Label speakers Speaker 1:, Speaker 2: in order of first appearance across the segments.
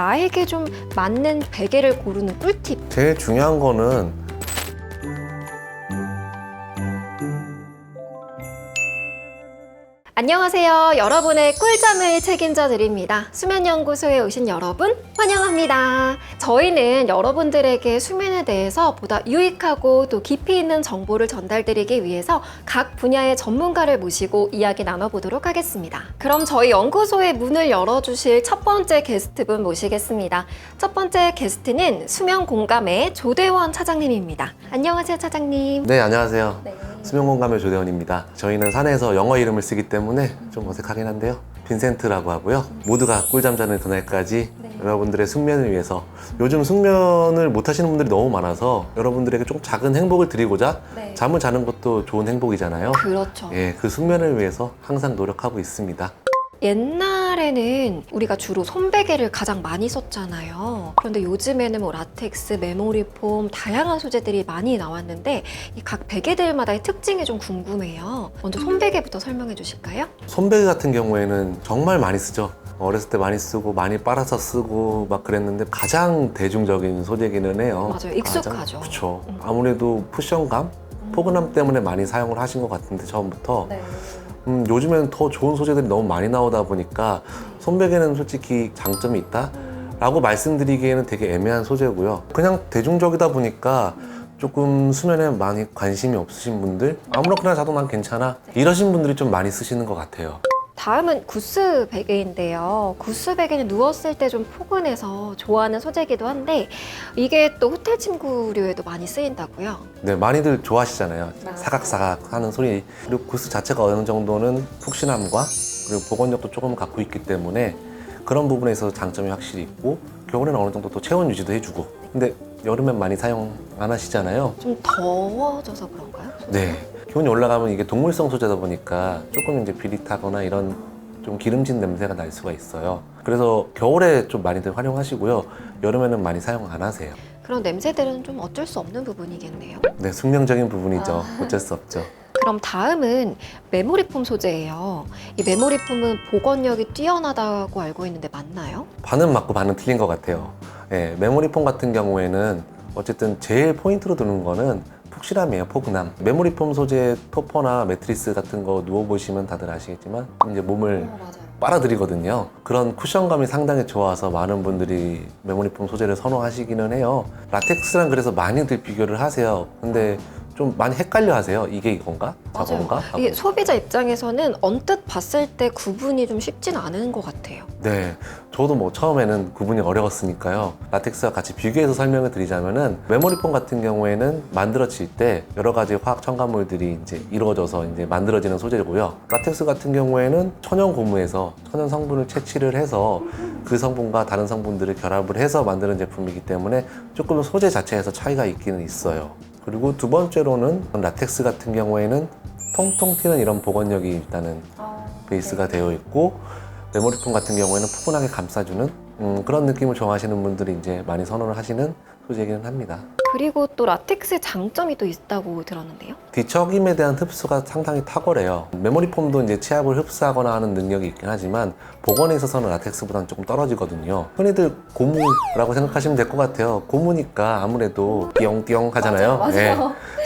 Speaker 1: 나에게 좀 맞는 베개를 고르는 꿀팁.
Speaker 2: 제일 중요한 거는
Speaker 1: 안녕하세요. 여러분의 꿀잠을 책임져 드립니다. 수면연구소에 오신 여러분, 환영합니다. 저희는 여러분들에게 수면에 대해서 보다 유익하고 또 깊이 있는 정보를 전달드리기 위해서 각 분야의 전문가를 모시고 이야기 나눠보도록 하겠습니다. 그럼 저희 연구소의 문을 열어주실 첫 번째 게스트분 모시겠습니다. 첫 번째 게스트는 수면 공감의 조대원 차장님입니다. 안녕하세요, 차장님.
Speaker 2: 네 안녕하세요.
Speaker 1: 네.
Speaker 2: 수면공감의 조대원입니다. 저희는 산에서 영어 이름을 쓰기 때문에 좀 어색하긴 한데요. 빈센트라고 하고요. 모두가 꿀잠 자는 그날까지
Speaker 1: 네.
Speaker 2: 여러분들의 숙면을 위해서 요즘 숙면을 못 하시는 분들이 너무 많아서 여러분들에게 좀 작은 행복을 드리고자
Speaker 1: 네.
Speaker 2: 잠을 자는 것도 좋은 행복이잖아요.
Speaker 1: 그렇죠.
Speaker 2: 예, 그 숙면을 위해서 항상 노력하고 있습니다.
Speaker 1: 옛날에는 우리가 주로 손베개를 가장 많이 썼잖아요. 그런데 요즘에는 뭐 라텍스, 메모리 폼, 다양한 소재들이 많이 나왔는데 이각 베개들마다의 특징이 좀 궁금해요. 먼저 손베개부터 설명해 주실까요?
Speaker 2: 손베개 같은 경우에는 정말 많이 쓰죠. 어렸을 때 많이 쓰고 많이 빨아서 쓰고 막 그랬는데 가장 대중적인 소재기는 해요.
Speaker 1: 맞아요. 익숙하죠.
Speaker 2: 그렇죠.
Speaker 1: 음.
Speaker 2: 아무래도 쿠션감, 포근함 때문에 많이 사용을 하신 것 같은데 처음부터 음, 요즘에는 더 좋은 소재들이 너무 많이 나오다 보니까 손베개는 솔직히 장점이 있다? 라고 말씀드리기에는 되게 애매한 소재고요. 그냥 대중적이다 보니까 조금 수면에 많이 관심이 없으신 분들 아무렇게나 자도 난 괜찮아 이러신 분들이 좀 많이 쓰시는 것 같아요.
Speaker 1: 다음은 구스 베개인데요. 구스 베개는 누웠을 때 좀 포근해서 좋아하는 소재이기도 한데 이게 또 호텔 침구류에도 많이 쓰인다고요.
Speaker 2: 네, 많이들 좋아하시잖아요.
Speaker 1: 맞아요.
Speaker 2: 사각사각 하는 소리. 그리고 구스 자체가 어느 정도는 푹신함과 그리고 보건력도 조금 갖고 있기 때문에 그런 부분에 있어서 장점이 확실히 있고 겨울에는 어느 정도 또 체온 유지도 해주고. 근데 여름엔 많이 사용 안 하시잖아요.
Speaker 1: 좀 더워져서 그런가요?
Speaker 2: 네. 기온이 올라가면 이게 동물성 소재다 보니까 조금 이제 비릿하거나 이런 좀 기름진 냄새가 날 수가 있어요. 그래서 겨울에 좀 많이들 활용하시고요. 여름에는 많이 사용 안 하세요.
Speaker 1: 그런 냄새들은 좀 어쩔 수 없는 부분이겠네요.
Speaker 2: 네, 숙명적인 부분이죠. 어쩔 수 없죠.
Speaker 1: 그럼 다음은 메모리폼 소재예요. 이 메모리폼은 보건력이 뛰어나다고 알고 있는데 맞나요?
Speaker 2: 반은 맞고 반은 틀린 것 같아요. 예, 메모리폼 같은 경우에는 어쨌든 제일 포인트로 두는 거는 푹실함이에요, 포근함. 메모리폼 소재 토퍼나 매트리스 같은 거 누워보시면 다들 아시겠지만 이제 몸을
Speaker 1: 맞아요.
Speaker 2: 빨아들이거든요. 그런 쿠션감이 상당히 좋아서 많은 분들이 메모리폼 소재를 선호하시기는 해요. 라텍스랑 그래서 많이들 비교를 하세요. 근데 좀 많이 헷갈려 하세요. 이게 이건가? 저건가? 하고.
Speaker 1: 이게 소비자 입장에서는 언뜻 봤을 때 구분이 좀 쉽진 않은 것 같아요.
Speaker 2: 네, 저도 뭐 처음에는 구분이 어려웠으니까요. 라텍스와 같이 비교해서 설명을 드리자면은 메모리폼 같은 경우에는 만들어질 때 여러 가지 화학 첨가물들이 이제 이루어져서 이제 만들어지는 소재고요. 라텍스 같은 경우에는 천연 고무에서 천연 성분을 채취를 해서 그 성분과 다른 성분들을 결합을 해서 만드는 제품이기 때문에 조금 소재 자체에서 차이가 있기는 있어요. 그리고 두 번째로는 라텍스 같은 경우에는 통통 튀는 이런 보건력이 일단은 베이스가 되어 있고 메모리폼 같은 경우에는 포근하게 감싸주는 음, 그런 느낌을 좋아하시는 분들이 이제 많이 선호를 하시는 소재이기는 합니다.
Speaker 1: 그리고 또 라텍스의 장점이 또 있다고 들었는데요.
Speaker 2: 뒤척임에 대한 흡수가 상당히 탁월해요. 메모리 폼도 이제 치압을 흡수하거나 하는 능력이 있긴 하지만 복원에 있어서는 라텍스보다는 조금 떨어지거든요. 흔히들 고무라고 생각하시면 될 것 같아요. 고무니까 아무래도 띠용띠용 하잖아요. 예.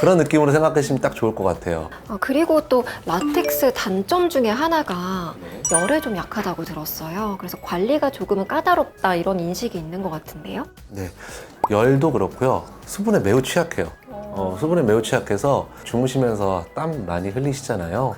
Speaker 2: 그런 느낌으로 생각하시면 딱 좋을 것 같아요.
Speaker 1: 아, 그리고 또 라텍스 단점 중에 하나가 열에 좀 약하다고 들었어요. 그래서 관리가 조금은 까다롭다 이런 인식이 있는 것 같은데요.
Speaker 2: 네, 열도 그렇고요. 수분에 매우 취약해요. 어, 수분에 매우 취약해서 주무시면서 땀 많이 흘리시잖아요.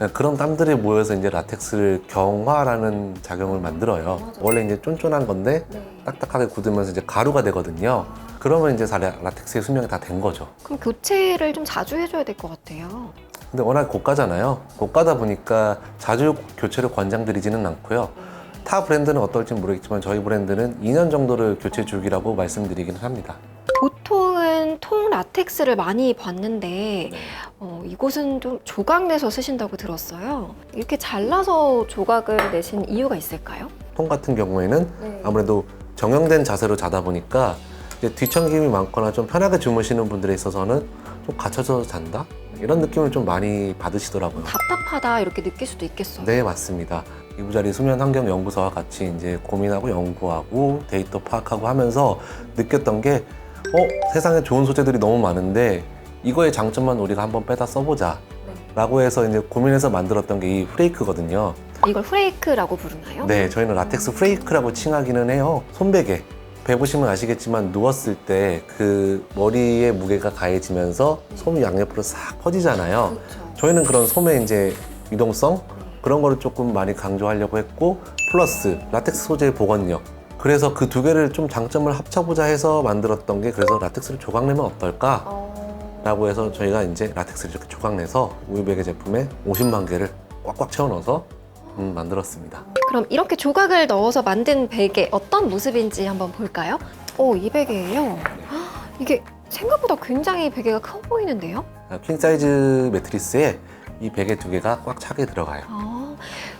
Speaker 2: 네, 그런 땀들이 모여서 이제 라텍스를 경화라는 작용을 만들어요. 원래 이제 쫀쫀한 건데 딱딱하게 굳으면서 이제 가루가 되거든요. 그러면 이제 다 라- 라텍스의 수명이 다 된 거죠.
Speaker 1: 그럼 교체를 좀 자주 해줘야 될 것 같아요.
Speaker 2: 근데 워낙 고가잖아요. 고가다 보니까 자주 교체를 권장드리지는 않고요. 타 브랜드는 어떨지 모르겠지만 저희 브랜드는 2년 정도를 교체 주기라고 말씀드리기는 합니다.
Speaker 1: 보통은 통 라텍스를 많이 봤는데 어, 이곳은 좀 조각 내서 쓰신다고 들었어요. 이렇게 잘라서 조각을 내신 이유가 있을까요?
Speaker 2: 통 같은 경우에는 아무래도 정형된 자세로 자다 보니까 이제 뒤척임이 많거나 좀 편하게 주무시는 분들에 있어서는 좀 갇혀서 잔다? 이런 느낌을 좀 많이 받으시더라고요.
Speaker 1: 답답하다 이렇게 느낄 수도 있겠어요.
Speaker 2: 네, 맞습니다. 이부자리 수면 환경 연구소와 같이 이제 고민하고 연구하고 데이터 파악하고 하면서 느꼈던 게 어, 세상에 좋은 소재들이 너무 많은데 이거의 장점만 우리가 한번 빼다 써보자. 라고 해서 이제 고민해서 만들었던 게 이 프레이크거든요.
Speaker 1: 이걸 프레이크라고 부르나요?
Speaker 2: 네, 저희는 라텍스 프레이크라고 칭하기는 해요. 손베개. 배보시면 아시겠지만 누웠을 때 그 머리의 무게가 가해지면서 솜이 양옆으로 싹 퍼지잖아요.
Speaker 1: 그렇죠.
Speaker 2: 저희는 그런 솜의 이제 유동성 그런 거를 조금 많이 강조하려고 했고 플러스 라텍스 소재의 보건력 그래서 그 두 개를 좀 장점을 합쳐보자 해서 만들었던 게 그래서 라텍스를 조각내면 어떨까
Speaker 1: 어...
Speaker 2: 라고 해서 저희가 이제 라텍스를 이렇게 조각내서 우유베개 제품에 50만 개를 꽉꽉 채워 넣어서 음, 만들었습니다
Speaker 1: 그럼 이렇게 조각을 넣어서 만든 베개 어떤 모습인지 한번 볼까요? 오, 이 베개예요. 헉, 이게 생각보다 굉장히 베개가 커 보이는데요?
Speaker 2: 아, 퀸 사이즈 매트리스에 이 베개 두 개가 꽉 차게 들어가요
Speaker 1: 아,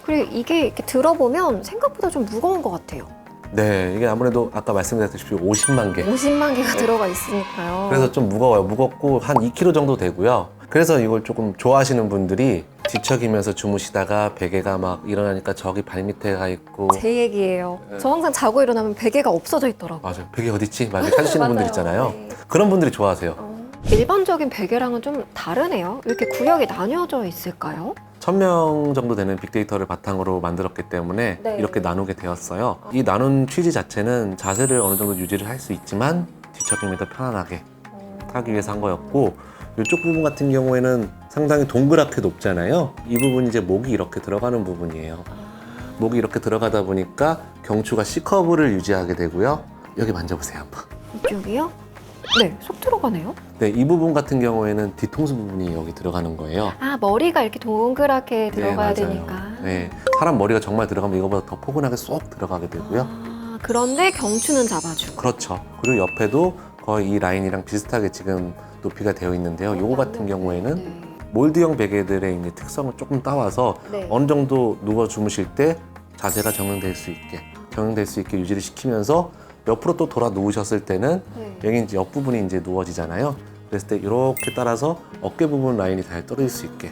Speaker 1: 그리고 이게 이렇게 들어보면 생각보다 좀 무거운 것 같아요.
Speaker 2: 네 이게 아무래도 아까 말씀드렸듯이 50만 개
Speaker 1: 50만 개가 들어가 있으니까요.
Speaker 2: 그래서 좀 무거워요. 무겁고 한 2kg 정도 되고요. 그래서 이걸 조금 좋아하시는 분들이 뒤척이면서 주무시다가 베개가 막 일어나니까 저기 발밑에 가 있고
Speaker 1: 제 얘기예요.
Speaker 2: 네.
Speaker 1: 저 항상 자고 일어나면 베개가 없어져 있더라고요.
Speaker 2: 맞아요. 베개 어딨지? 맞아요. 찾으시는 분들
Speaker 1: 맞아요.
Speaker 2: 있잖아요.
Speaker 1: 네.
Speaker 2: 그런 분들이 좋아하세요.
Speaker 1: 어, 일반적인 베개랑은 좀 다르네요. 이렇게 구역이 나뉘어져 있을까요?
Speaker 2: 1000명 정도 되는 빅데이터를 바탕으로 만들었기 때문에
Speaker 1: 네.
Speaker 2: 이렇게 나누게 되었어요. 이 나눈 취지 자체는 자세를 어느 정도 유지를 할 수 있지만 뒤척임이 더 편안하게 하기 위해서 한 거였고 이쪽 부분 같은 경우에는 상당히 동그랗게 높잖아요. 이 부분이 이제 목이 이렇게 들어가는 부분이에요. 목이 이렇게 들어가다 보니까 경추가 C커브를 유지하게 되고요. 여기 만져보세요 한번.
Speaker 1: 이쪽이요? 네, 속 들어가네요.
Speaker 2: 네, 이 부분 같은 경우에는 뒤통수 부분이 여기 들어가는 거예요.
Speaker 1: 아, 머리가 이렇게 동그랗게 들어가야
Speaker 2: 네, 맞아요.
Speaker 1: 되니까.
Speaker 2: 네, 사람 머리가 정말 들어가면 이거보다 더 포근하게 쏙 들어가게 되고요.
Speaker 1: 아, 그런데 경추는 잡아주고.
Speaker 2: 그렇죠. 그리고 옆에도 거의 이 라인이랑 비슷하게 지금 높이가 되어 있는데요. 요거 같은 경우에는
Speaker 1: 네.
Speaker 2: 몰드형 베개들의 이제 특성을 조금 따와서
Speaker 1: 네.
Speaker 2: 어느 정도 누워 주무실 때 자세가 정형될 수 있게 정형될 수 있게 유지를 시키면서 옆으로 또 돌아 누우셨을 때는
Speaker 1: 네.
Speaker 2: 여기 이제 옆 부분이 이제 누워지잖아요. 그랬을 때 이렇게 따라서 어깨 부분 라인이 잘 떨어질 수 있게.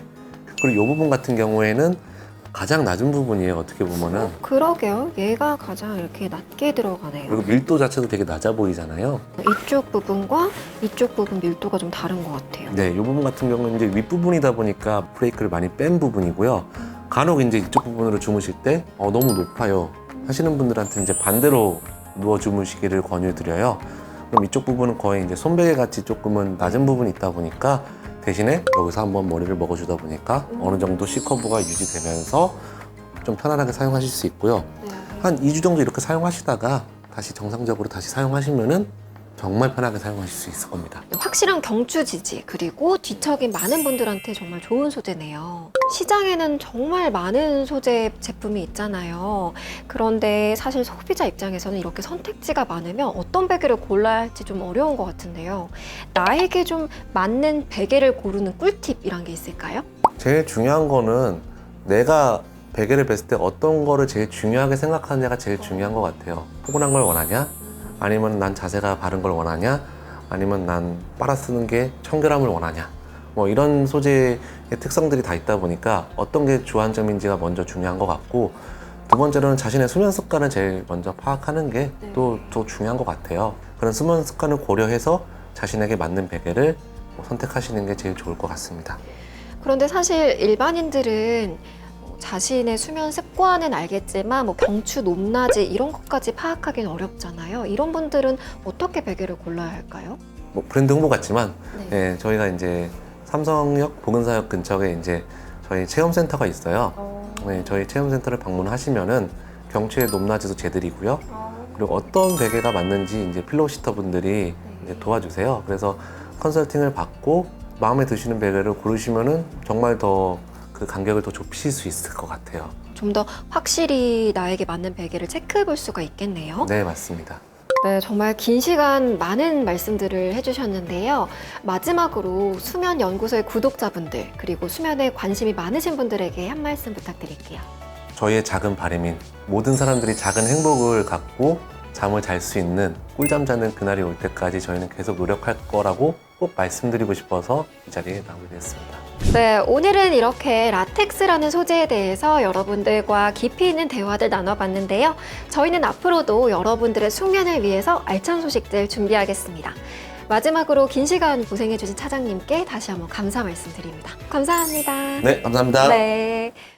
Speaker 2: 그리고 이 부분 같은 경우에는 가장 낮은 부분이에요. 어떻게 보면은.
Speaker 1: 그러게요. 얘가 가장 이렇게 낮게 들어가네요.
Speaker 2: 그리고 밀도 자체도 되게 낮아 보이잖아요.
Speaker 1: 이쪽 부분과 이쪽 부분 밀도가 좀 다른 것 같아요.
Speaker 2: 네, 이 부분 같은 경우는 이제 윗부분이다 보니까 브레이크를 많이 뺀 부분이고요. 간혹 이제 이쪽 부분으로 주무실 때 어, 너무 높아요 하시는 분들한테 이제 반대로 누워 주무시기를 권유드려요. 그럼 이쪽 부분은 거의 이제 손베개 같이 조금은 낮은 부분이 있다 보니까 대신에 여기서 한번 머리를 먹어주다 보니까 어느 정도 C 커브가 유지되면서 좀 편안하게 사용하실 수 있고요. 한 2주 정도 이렇게 사용하시다가 다시 정상적으로 다시 사용하시면은 정말 편하게 사용하실 수 있을 겁니다.
Speaker 1: 확실한 경추 지지 그리고 뒤척임 많은 분들한테 정말 좋은 소재네요. 시장에는 정말 많은 소재 제품이 있잖아요. 그런데 사실 소비자 입장에서는 이렇게 선택지가 많으면 어떤 베개를 골라야 할지 좀 어려운 것 같은데요. 나에게 좀 맞는 베개를 고르는 꿀팁이란 게 있을까요?
Speaker 2: 제일 중요한 거는 내가 베개를 뺐을 때 어떤 거를 제일 중요하게 생각하느냐가 제일 중요한 것 같아요. 포근한 걸 원하냐? 아니면 난 자세가 바른 걸 원하냐? 아니면 난 빨아 쓰는 게 청결함을 원하냐? 뭐 이런 소재의 특성들이 다 있다 보니까 어떤 게 주안점인지가 먼저 중요한 것 같고 두 번째로는 자신의 수면 습관을 제일 먼저 파악하는 게 또더 중요한 것 같아요. 그런 수면 습관을 고려해서 자신에게 맞는 베개를 뭐 선택하시는 게 제일 좋을 것 같습니다.
Speaker 1: 그런데 사실 일반인들은 뭐 자신의 수면 습관은 알겠지만 뭐 경추 높낮이 이런 것까지 파악하기는 어렵잖아요. 이런 분들은 어떻게 베개를 골라야 할까요?
Speaker 2: 뭐 브랜드 홍보 같지만
Speaker 1: 네.
Speaker 2: 예, 저희가 이제 삼성역 보건사역 근처에 이제 저희 체험센터가 있어요. 네, 저희 체험센터를 방문하시면은 경추의 높낮이도 재드리고요. 그리고 어떤 베개가 맞는지 이제 필로시터 분들이 이제 도와주세요. 그래서 컨설팅을 받고 마음에 드시는 베개를 고르시면은 정말 더 그 간격을 더 좁히실 수 있을 것 같아요.
Speaker 1: 좀 더 확실히 나에게 맞는 베개를 체크해 볼 수가 있겠네요.
Speaker 2: 네, 맞습니다.
Speaker 1: 네, 정말 긴 시간 많은 말씀들을 해주셨는데요. 마지막으로 수면 연구소의 구독자분들 그리고 수면에 관심이 많으신 분들에게 한 말씀 부탁드릴게요.
Speaker 2: 저희의 작은 바람인 모든 사람들이 작은 행복을 갖고 잠을 잘 수 있는 꿀잠 자는 그날이 올 때까지 저희는 계속 노력할 거라고 꼭 말씀드리고 싶어서 이 자리에 나오게 됐습니다.
Speaker 1: 네, 오늘은 이렇게 라텍스라는 소재에 대해서 여러분들과 깊이 있는 대화들 나눠봤는데요. 저희는 앞으로도 여러분들의 숙면을 위해서 알찬 소식들 준비하겠습니다. 마지막으로 긴 시간 고생해주신 차장님께 다시 한번 감사 말씀드립니다. 감사합니다.
Speaker 2: 네, 감사합니다.
Speaker 1: 네.